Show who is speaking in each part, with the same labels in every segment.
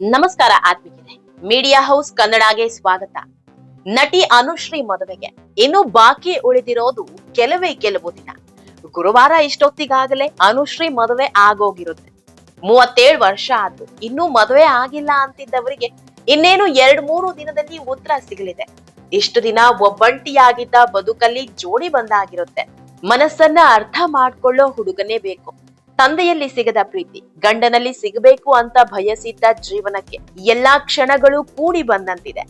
Speaker 1: ನಮಸ್ಕಾರ ಆತ್ಮಿಕರೇ media house ಕನ್ನಡಗೆ ಸ್ವಾಗತ. ನಟಿ ಅನುಶ್ರೀ ಮದುವೆಗೆ ಇನ್ನು ಬಾಕಿ ಉಳಿದಿರೋದು ಕೆಲವೇ ಕೆಲವು ದಿನ. ಗುರುವಾರ ಇಷ್ಟೊತ್ತಿಗಾಗಲೇ ಅನುಶ್ರೀ ಮದುವೆ ಆಗೋಗಿರುತ್ತೆ. ಮೂವತ್ತೇಳು ವರ್ಷ ಆದ್ರು ಇನ್ನೂ ಮದುವೆ ಆಗಿಲ್ಲ ಅಂತಿದ್ದವರಿಗೆ ಇನ್ನೇನು ಎರಡ್ ಮೂರು ದಿನದಲ್ಲಿ ಉತ್ತರ ಸಿಗಲಿದೆ. ಇಷ್ಟು ದಿನ ಒಬ್ಬಂಟಿಯಾಗಿದ್ದ ಬದುಕಲ್ಲಿ ಜೋಡಿ ಬಂದಾಗಿರುತ್ತೆ. ಮನಸ್ಸನ್ನ ಅರ್ಥ ಮಾಡ್ಕೊಳ್ಳೋ ಹುಡುಗನೇ ಬೇಕು. ತಂದೆಯಲ್ಲಿ ಸಿಗದ ಪ್ರೀತಿ, ಗಂಡನಲ್ಲಿ ಸಿಗಬೇಕು ಅಂತ ಬಯಸಿದ್ದ ಜೀವನಕ್ಕೆ ಎಲ್ಲಾ ಕ್ಷಣಗಳು ಕೂಡಿ ಬಂದಂತಿದೆ.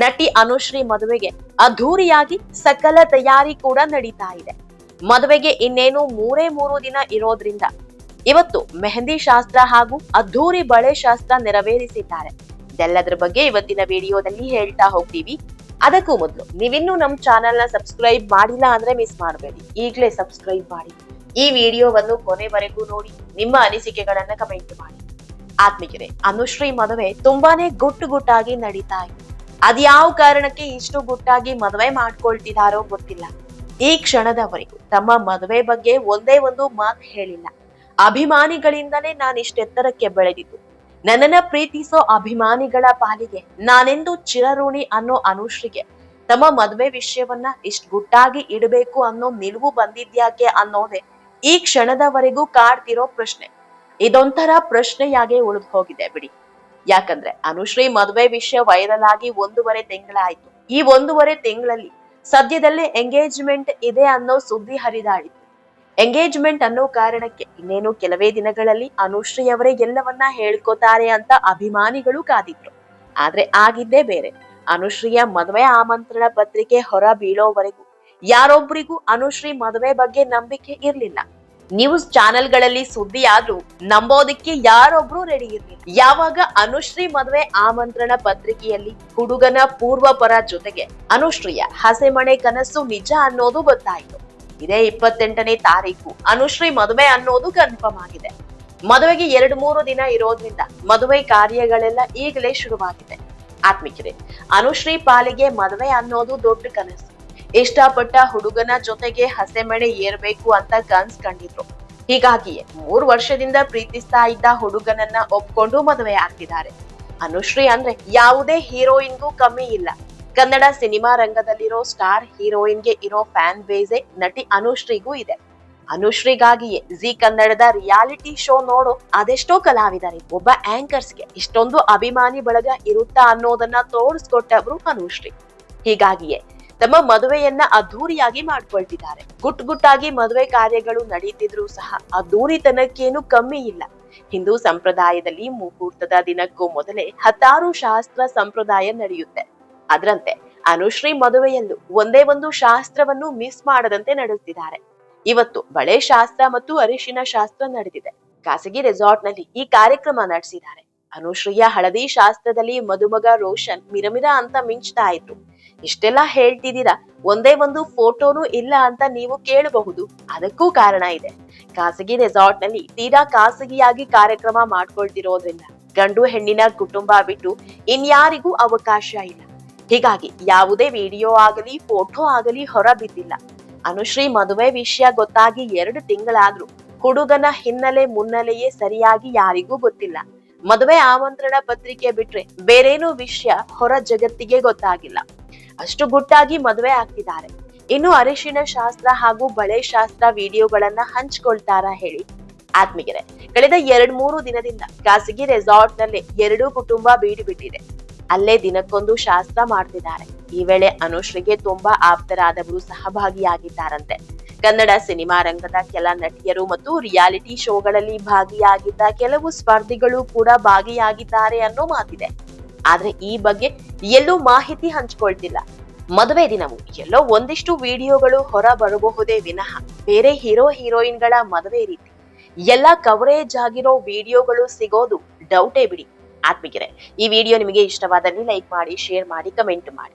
Speaker 1: ನಟಿ ಅನುಶ್ರೀ ಮದುವೆಗೆ ಅದ್ಧೂರಿಯಾಗಿ ಸಕಲ ತಯಾರಿ ಕೂಡ ನಡೀತಾ ಇದೆ. ಮದುವೆಗೆ ಇನ್ನೇನು ಮೂರೇ ಮೂರು ದಿನ ಇರೋದ್ರಿಂದ ಇವತ್ತು ಮೆಹಂದಿ ಶಾಸ್ತ್ರ ಹಾಗೂ ಅದ್ಧೂರಿ ಬಳೆ ಶಾಸ್ತ್ರ ನೆರವೇರಿಸಿದ್ದಾರೆ. ಇದೆಲ್ಲದರ ಬಗ್ಗೆ ಇವತ್ತಿನ ವಿಡಿಯೋದಲ್ಲಿ ಹೇಳ್ತಾ ಹೋಗ್ತೀವಿ. ಅದಕ್ಕೂ ಮೊದಲು ನೀವಿನ್ನೂ ನಮ್ಮ ಚಾನೆಲ್ನ ಸಬ್ಸ್ಕ್ರೈಬ್ ಮಾಡಿಲ್ಲ ಅಂದ್ರೆ ಮಿಸ್ ಮಾಡಬೇಡಿ. ಈಗಲೇ ಸಬ್ಸ್ಕ್ರೈಬ್ ಮಾಡಿ. ಈ ವಿಡಿಯೋವನ್ನು ಕೊನೆವರೆಗೂ ನೋಡಿ, ನಿಮ್ಮ ಅನಿಸಿಕೆಗಳನ್ನ ಕಮೆಂಟ್ ಮಾಡಿ. ಆತ್ಮಿಕರೇ ಅನುಶ್ರೀ ಮದುವೆ ತುಂಬಾನೇ ಗುಟ್ಟು ಗುಟ್ಟಾಗಿ ನಡೀತಾ ಇದೆ. ಅದ್ಯಾವ ಕಾರಣಕ್ಕೆ ಇಷ್ಟು ಗುಟ್ಟಾಗಿ ಮದುವೆ ಮಾಡ್ಕೊಳ್ತಿದಾರೋ ಗೊತ್ತಿಲ್ಲ. ಈ ಕ್ಷಣದವರೆಗೂ ತಮ್ಮ ಮದುವೆ ಬಗ್ಗೆ ಒಂದೇ ಒಂದು ಮಾತು ಹೇಳಿಲ್ಲ. ಅಭಿಮಾನಿಗಳಿಂದಲೇ ನಾನು ಇಷ್ಟೆತ್ತರಕ್ಕೆ ಬೆಳೆದಿದ್ದು. ನನ್ನನ್ನ ಪ್ರೀತಿಸೋ ಅಭಿಮಾನಿಗಳ ಪಾಲಿಗೆ ನಾನೆಂದು ಚಿರಋಣಿ ಅನ್ನೋ ಅನುಶ್ರೀಗೆ ತಮ್ಮ ಮದುವೆ ವಿಷಯವನ್ನ ಇಷ್ಟು ಗುಟ್ಟಾಗಿ ಇಡಬೇಕು ಅನ್ನೋ ನಿಲುವು ಬಂದಿದ್ಯಾಕೆ ಅನ್ನೋದೇ ಈ ಕ್ಷಣದವರೆಗೂ ಕಾಡ್ತಿರೋ ಪ್ರಶ್ನೆ. ಇದೊಂಥರ ಪ್ರಶ್ನೆಯಾಗೆ ಉಳಿದು ಹೋಗಿದೆ ಬಿಡಿ. ಯಾಕಂದ್ರೆ ಅನುಶ್ರೀ ಮದುವೆ ವಿಷಯ ವೈರಲ್ ಆಗಿ ಒಂದೂವರೆ ತಿಂಗಳಾಯ್ತು. ಈ ಒಂದೂವರೆ ತಿಂಗಳಲ್ಲಿ ಸದ್ಯದಲ್ಲೇ ಎಂಗೇಜ್ಮೆಂಟ್ ಇದೆ ಅನ್ನೋ ಸುದ್ದಿ ಹರಿದಾಡಿತು ಎಂಗೇಜ್ಮೆಂಟ್ ಅನ್ನೋ ಕಾರಣಕ್ಕೆ ಇನ್ನೇನು ಕೆಲವೇ ದಿನಗಳಲ್ಲಿ ಅನುಶ್ರೀ ಅವರೇ ಎಲ್ಲವನ್ನ ಹೇಳ್ಕೊತಾರೆ ಅಂತ ಅಭಿಮಾನಿಗಳು ಕಾದಿದ್ರು. ಆದ್ರೆ ಆಗಿದ್ದೇ ಬೇರೆ. ಅನುಶ್ರೀಯ ಮದುವೆ ಆಮಂತ್ರಣ ಪತ್ರಿಕೆ ಹೊರ ಬೀಳೋವರೆಗೂ ಯಾರೊಬ್ಬರಿಗೂ ಅನುಶ್ರೀ ಮದುವೆ ಬಗ್ಗೆ ನಂಬಿಕೆ ಇರ್ಲಿಲ್ಲ. ನ್ಯೂಸ್ ಚಾನೆಲ್ಗಳಲ್ಲಿ ಸುದ್ದಿ ಆದ್ರೂ ನಂಬೋದಕ್ಕೆ ಯಾರೊಬ್ರು ರೆಡಿ ಇರ್ಲಿಲ್ಲ. ಯಾವಾಗ ಅನುಶ್ರೀ ಮದುವೆ ಆಮಂತ್ರಣ ಪತ್ರಿಕೆಯಲ್ಲಿ ಹುಡುಗನ ಪೂರ್ವಪರ ಜೊತೆಗೆ ಅನುಶ್ರೀಯ ಹಸೆಮಣೆ ಕನಸು ನಿಜ ಅನ್ನೋದು ಗೊತ್ತಾಯಿತು. ಇದೇ ಇಪ್ಪತ್ತೆಂಟನೇ ತಾರೀಕು ಅನುಶ್ರೀ ಮದುವೆ ಅನ್ನೋದು ಕನ್ಫರ್ಮ್ ಆಗಿದೆ ಮದುವೆಗೆ ಎರಡು ಮೂರು ದಿನ ಇರೋದ್ರಿಂದ ಮದುವೆ ಕಾರ್ಯಗಳೆಲ್ಲ ಈಗಲೇ ಶುರುವಾಗಿದೆ. ಆತ್ಮಿಕರೇ, ಅನುಶ್ರೀ ಪಾಲಿಗೆ ಮದುವೆ ಅನ್ನೋದು ದೊಡ್ಡ ಕನಸು. ಇಷ್ಟಪಟ್ಟ ಹುಡುಗನ ಜೊತೆಗೆ ಹಸೆಮಣೆ ಏರ್ಬೇಕು ಅಂತ ಗನ್ಸ್ ಕಂಡಿದ್ರು. ಹೀಗಾಗಿಯೇ ಮೂರು ವರ್ಷದಿಂದ ಪ್ರೀತಿಸ್ತಾ ಇದ್ದ ಹುಡುಗನನ್ನ ಒಪ್ಕೊಂಡು ಮದುವೆ ಆಗ್ತಿದ್ದಾರೆ. ಅನುಶ್ರೀ ಅಂದ್ರೆ ಯಾವುದೇ ಹೀರೋಯಿನ್ಗೂ ಕಮ್ಮಿ ಇಲ್ಲ. ಕನ್ನಡ ಸಿನಿಮಾ ರಂಗದಲ್ಲಿರೋ ಸ್ಟಾರ್ ಹೀರೋಯಿನ್ಗೆ ಇರೋ ಫ್ಯಾನ್ ಬೇಸೆ ನಟಿ ಅನುಶ್ರೀಗೂ ಇದೆ. ಅನುಶ್ರೀಗಾಗಿಯೇ ಜಿ ಕನ್ನಡದ ರಿಯಾಲಿಟಿ ಶೋ ನೋಡು ಅದೆಷ್ಟೋ ಕಲಾವಿದರಿ ಒಬ್ಬ ಆಂಕರ್ಸ್ಗೆ ಇಷ್ಟೊಂದು ಅಭಿಮಾನಿ ಬಳಗ ಇರುತ್ತಾ ಅನ್ನೋದನ್ನ ತೋರಿಸ್ಕೊಟ್ಟವ್ರು ಅನುಶ್ರೀ. ಹೀಗಾಗಿಯೇ ತಮ್ಮ ಮದುವೆಯನ್ನ ಅದ್ಧೂರಿಯಾಗಿ ಮಾಡ್ಕೊಳ್ತಿದ್ದಾರೆ. ಗುಟ್ ಗುಟ್ಟಾಗಿ ಮದುವೆ ಕಾರ್ಯಗಳು ನಡೀತಿದ್ರು ಸಹ ಅದ್ದೂರಿತನಕ್ಕೇನು ಕಮ್ಮಿ ಇಲ್ಲ. ಹಿಂದೂ ಸಂಪ್ರದಾಯದಲ್ಲಿ ಮುಹೂರ್ತದ ದಿನಕ್ಕೂ ಮೊದಲೇ ಹತ್ತಾರು ಶಾಸ್ತ್ರ ಸಂಪ್ರದಾಯ ನಡೆಯುತ್ತೆ. ಅದರಂತೆ ಅನುಶ್ರೀ ಮದುವೆಯಲ್ಲೂ ಒಂದೇ ಒಂದು ಶಾಸ್ತ್ರವನ್ನು ಮಿಸ್ ಮಾಡದಂತೆ ನಡೆಸ್ತಿದ್ದಾರೆ. ಇವತ್ತು ಬಳೆ ಶಾಸ್ತ್ರ ಮತ್ತು ಅರಿಶಿನ ಶಾಸ್ತ್ರ ನಡೆದಿದೆ. ಖಾಸಗಿ ರೆಸಾರ್ಟ್ನಲ್ಲಿ ಈ ಕಾರ್ಯಕ್ರಮ ನಡೆಸಿದ್ದಾರೆ. ಅನುಶ್ರೀಯ ಹಳದಿ ಶಾಸ್ತ್ರದಲ್ಲಿ ಮದುಮಗ ರೋಷನ್ ಮಿರಮಿರ ಅಂತ ಮಿಂಚ್ತಾ ಇದ್ರು. ಇಷ್ಟೆಲ್ಲ ಹೇಳ್ತಿದ್ದೀರಾ? ಒಂದೇ ಒಂದು ಫೋಟೋನು ಇಲ್ಲ ಅಂತ ನೀವು ಕೇಳಬಹುದು. ಅದಕ್ಕೂ ಕಾರಣ ಇದೆ. ಖಾಸಗಿ ರೆಸಾರ್ಟ್ನಲ್ಲಿ ತೀರಾ ಖಾಸಗಿಯಾಗಿ ಕಾರ್ಯಕ್ರಮ ಮಾಡ್ಕೊಳ್ತಿರೋದ್ರಿಂದ ಗಂಡು ಹೆಣ್ಣಿನ ಕುಟುಂಬ ಬಿಟ್ಟು ಇನ್ಯಾರಿಗೂ ಅವಕಾಶ ಇಲ್ಲ. ಹೀಗಾಗಿ ಯಾವುದೇ ವಿಡಿಯೋ ಆಗಲಿ, ಫೋಟೋ ಆಗಲಿ ಹೊರಬಿದ್ದಿಲ್ಲ. ಅನುಶ್ರೀ ಮದುವೆ ವಿಷಯ ಗೊತ್ತಾಗಿ ಎರಡು ತಿಂಗಳಾದ್ರೂ ಹುಡುಗನ ಹಿನ್ನೆಲೆ ಮುನ್ನೆಲೆಯೇ ಸರಿಯಾಗಿ ಯಾರಿಗೂ ಗೊತ್ತಿಲ್ಲ. ಮದುವೆ ಆಮಂತ್ರಣ ಪತ್ರಿಕೆ ಬಿಟ್ರೆ ಬೇರೇನೂ ವಿಷಯ ಹೊರ ಜಗತ್ತಿಗೆ ಗೊತ್ತಾಗಿಲ್ಲ. ಅಷ್ಟು ಗುಟ್ಟಾಗಿ ಮದುವೆ ಆಗ್ತಿದ್ದಾರೆ. ಇನ್ನು ಅರಿಶಿನ ಶಾಸ್ತ್ರ ಹಾಗೂ ಬಳೆ ಶಾಸ್ತ್ರ ವಿಡಿಯೋಗಳನ್ನ ಹಂಚ್ಕೊಳ್ತಾರ ಹೇಳಿ. ಆತ್ಮಿಗೆರೆ ಕಳೆದ ಎರಡ್ ಮೂರು ದಿನದಿಂದ ಖಾಸಗಿ ರೆಸಾರ್ಟ್ನಲ್ಲಿ ಎರಡೂ ಕುಟುಂಬ ಬೀಡು ಬಿಟ್ಟಿದೆ ಅಲ್ಲೇ ದಿನಕ್ಕೊಂದು ಶಾಸ್ತ್ರ ಮಾಡ್ತಿದ್ದಾರೆ. ಈ ವೇಳೆ ಅನುಶ್ರೀಗೆ ತುಂಬಾ ಆಪ್ತರಾದವರು ಸಹಭಾಗಿಯಾಗಿದ್ದಾರಂತೆ. ಕನ್ನಡ ಸಿನಿಮಾ ರಂಗದ ಕೆಲ ನಟಿಯರು ಮತ್ತು ರಿಯಾಲಿಟಿ ಶೋಗಳಲ್ಲಿ ಭಾಗಿಯಾಗಿದ್ದ ಕೆಲವು ಸ್ಪರ್ಧಿಗಳು ಕೂಡ ಭಾಗಿಯಾಗಿದ್ದಾರೆ ಅನ್ನೋ ಮಾತಿದೆ. ಆದ್ರೆ ಈ ಬಗ್ಗೆ ಎಲ್ಲೂ ಮಾಹಿತಿ ಹಂಚಿಕೊಳ್ತಿಲ್ಲ. ಮದುವೆ ದಿನವು, ಎಲ್ಲೋ ಒಂದಿಷ್ಟು ವಿಡಿಯೋಗಳು ಹೊರ ಬರಬಹುದೇ ವಿನಃ ಬೇರೆ ಹೀರೋ ಹೀರೋಯಿನ್ಗಳ ಮದುವೆ ರೀತಿ. ಎಲ್ಲ ಕವರೇಜ್ ಆಗಿರೋ ವಿಡಿಯೋಗಳು ಸಿಗೋದು ಡೌಟೇ ಬಿಡಿ. ಆತ್ಮಿಗೆರೆ ಈ ವಿಡಿಯೋ ನಿಮಗೆ ಇಷ್ಟವಾದಲ್ಲಿ ಲೈಕ್ ಮಾಡಿ, ಶೇರ್ ಮಾಡಿ, ಕಮೆಂಟ್ ಮಾಡಿ.